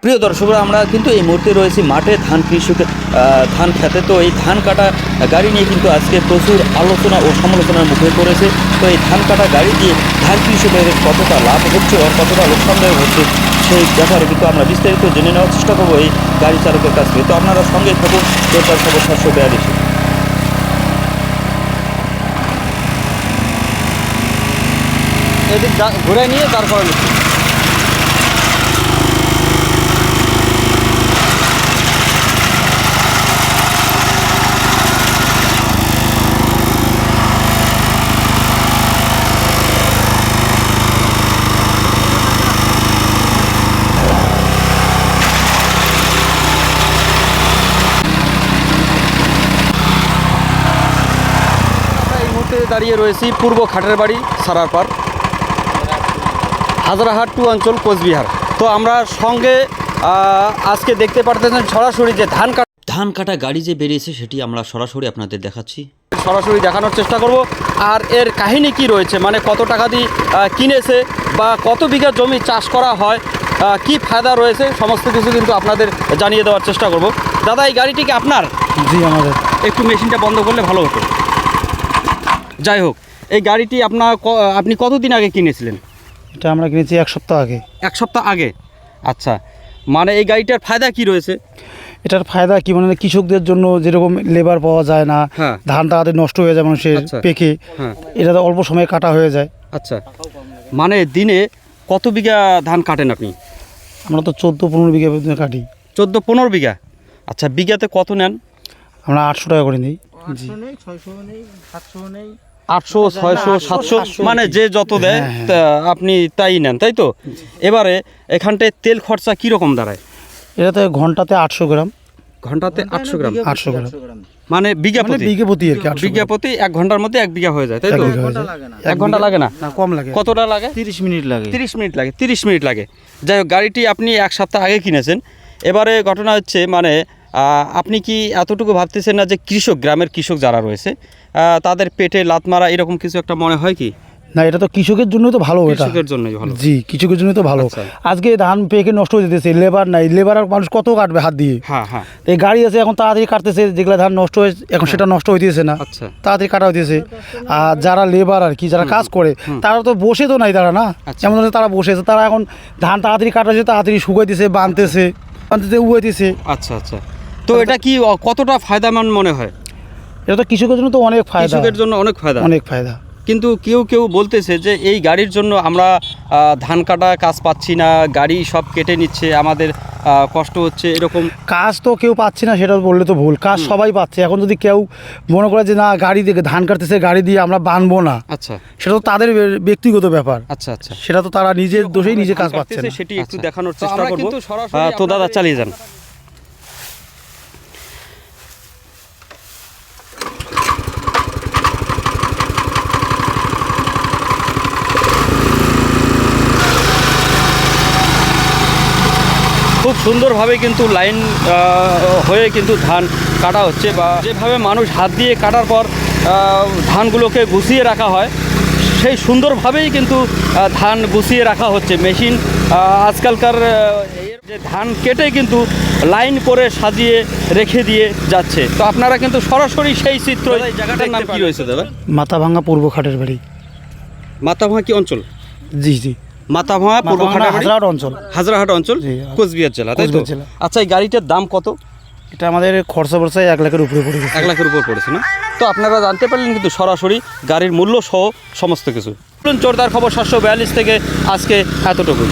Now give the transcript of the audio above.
প্রিয় দর্শকরা, আমরা কিন্তু এই মুহূর্তে রয়েছি মাঠে ধান কৃষকের ধান খেতে। তো এই ধান কাটা গাড়ি নিয়ে কিন্তু আজকে প্রচুর আলোচনা ও সমালোচনার মুখে পড়েছে। তো এই ধান কাটা গাড়ি দিয়ে ধান কৃষকের কতটা লাভ হচ্ছে আর কতটা লোকসানদায়ক হচ্ছে, সেই ব্যাপারে কিন্তু আমরা বিস্তারিত জেনে নেওয়ার চেষ্টা করব এই গাড়ি চালকের কাছ থেকে। তো আপনারা সঙ্গে থাকুন পেপার খবর সাতশো বিয়াল্লিশে ঘুরে নিয়ে তারপরে দাঁড়িয়ে রয়েছি পূর্ব খাটের বাড়ি সারারপাড় হাজারাহাট টু অঞ্চল কোচবিহার। তো আমরা সঙ্গে আজকে দেখতে পারতেছেন সরাসরি যে ধান কাটা ধান কাটা গাড়ি যে বেরিয়েছে সেটি আমরা সরাসরি আপনাদের দেখাচ্ছি। সরাসরি দেখানোর চেষ্টা করব। আর এর কাহিনী কি রয়েছে? মানে কত টাকা দিয়ে কিনেছে বা কত বিঘা জমি চাষ করা হয় আহ, কি ফায়দা রয়েছে? সমস্ত কিছু কিন্তু আপনাদের জানিয়ে দেওয়ার চেষ্টা করব। দাদা এই গাড়িটি কি আপনার? জি আমাদের। একটু মেশিনটা বন্ধ করলে ভালো হতো। যাই হোক এই গাড়িটি আপনার আপনি কতদিন আগে কিনেছিলেন? এটা আমরা কিনেছি এক সপ্তাহ আগে। এক সপ্তাহ আগে? আচ্ছা মানে এই গাড়িটার ফায়দা কি রয়েছে? এটার ফায়দা কি মানে কৃষকদের জন্য যেরকম লেবার পাওয়া যায় না হ্যাঁ। ধান তাড়াতাড়ি নষ্ট হয়ে যায় মানুষের আচ্ছা। পেকে হ্যাঁ। এটা তো অল্প সময়ে কাটা হয়ে যায়। আচ্ছা মানে দিনে কত বিঘা ধান কাটেন আপনি? আমরা তো চোদ্দ পনেরো বিঘা কাটি। চোদ্দ পনেরো বিঘা? আচ্ছা বিঘাতে কত নেন? আমরা আটশো টাকা করে নিই। আটশো ছয়শো সাতশো মানে যে যত দেয় হ্যাঁ, তা আপনি তাই নেন তাই তো? এবারে এখানটায় তেল খরচা কীরকম দাঁড়ায়? এটাতে ঘন্টাতে আটশো গ্রাম। ঘন্টাতে আটশো গ্রাম? আটশো গ্রাম। মানে বিঘা মানে প্রতি বিঘে প্রতি আর কি বিঘা প্রতি এক ঘণ্টার মধ্যে এক বিঘা হয়ে যায় তাই এক তো? হয়ে। এক ঘণ্টা লাগে না? না কম লাগে। কতটা লাগে? তিরিশ মিনিট লাগে। তিরিশ মিনিট লাগে তিরিশ মিনিট লাগে। যাই হোক গাড়িটি আপনি এক সপ্তাহ আগে কিনেছেন। এবারে ঘটনা হচ্ছে মানে আপনি কি এতটুকু ভাবতেছেন না যে কৃষক গ্রামের কৃষক যারা রয়েছে তাদের পেটে লাত মারা এরকম কিছু একটা মনে হয় কি? না এটা তো কৃষকের জন্য তো ভালো এটা। কৃষকের জন্যই ভালো। জি কৃষকের জন্য তো ভালো। আচ্ছা। আজকে ধান পেকে নষ্ট হয়ে যেতেছে লেবার নাই লেবার আর মানুষ কত কাটবে হাত দিয়ে? হ্যাঁ হ্যাঁ। এই গাড়ি আছে এখন তাড়াতাড়ি কাটতেছে যেগুলো ধান নষ্ট হয়ে এখন সেটা নষ্ট হয়ে হইতেছে না। আচ্ছা। তাড়াতাড়ি কাটা হইতেছে। আর যারা লেবার আর কি যারা কাজ করে তারা তো বসে তো নাই তারা না? আচ্ছা। যেমন তারা বসে আছে তারা এখন ধান তাড়াতাড়ি কাটা হচ্ছে তাড়াতাড়ি শুকাইতেছে বানতেছে বানতেছে উয়াইতেছে আচ্ছা আচ্ছা। তো এটা কি কতটা ফায়দামান মনে হয়? এটা তো কৃষকের জন্য তো অনেক ফায়দা। কৃষকের জন্য অনেক ফায়দা। অনেক ফায়দা। কিন্তু কেউ কেউ বলতেছে যে এই গাড়ির জন্য আমরা ধান কাটা কাজ পাচ্ছি না গাড়ি সব কেটে নিচ্ছে আমাদের কষ্ট হচ্ছে এরকম। কাজ তো কেউ পাচ্ছে না সেটা বললে তো ভুল। কাজ সবাই পাচ্ছে। এখন যদি কেউ মনে করে যে না গাড়ি দিয়ে ধান কাটতেছে গাড়ি দিয়ে আমরা বানবো না আচ্ছা। সেটা তো তাদের ব্যক্তিগত ব্যাপার। আচ্ছা আচ্ছা। সেটা তো তারা নিজের দোষেই নিজে কাজ পাচ্ছে সেটি একটু আচ্ছা। দেখানোর চেষ্টা করব। তো দাদা চালিয়ে যান। খুব সুন্দরভাবে কিন্তু লাইন হয়ে কিন্তু ধান কাটা হচ্ছে বা যেভাবে মানুষ হাত দিয়ে কাটার পর ধানগুলোকে গুছিয়ে রাখা হয় সেই সুন্দরভাবেই কিন্তু ধান গুছিয়ে রাখা হচ্ছে। মেশিন আজকালকার যে ধান কেটে কিন্তু লাইন করে সাজিয়ে রেখে দিয়ে যাচ্ছে। তো আপনারা কিন্তু সরাসরি সেই চিত্র জায়গাটার নাম কি রয়েছে দাদা? মাথা ভাঙা পূর্ব খাটের বাড়ি। মাথাভাঙা কি অঞ্চল? জি জি। মাথাভাঙা পূর্ব মাথাভাঙা অঞ্চল। হাজরাহাট অঞ্চল কোচবিহার জেলা তাই তো? আচ্ছা এই গাড়িটার দাম কত? এটা আমাদের খরচা বর্ষায় এক লাখের উপরে পড়েছে এক লাখের উপর পড়েছে না? তো আপনারা জানতে পারলেন কিন্তু সরাসরি গাড়ির মূল্য সহ সমস্ত কিছু। চোরদার খবর সাতশো বিয়াল্লিশ থেকে আজকে এতটুকুই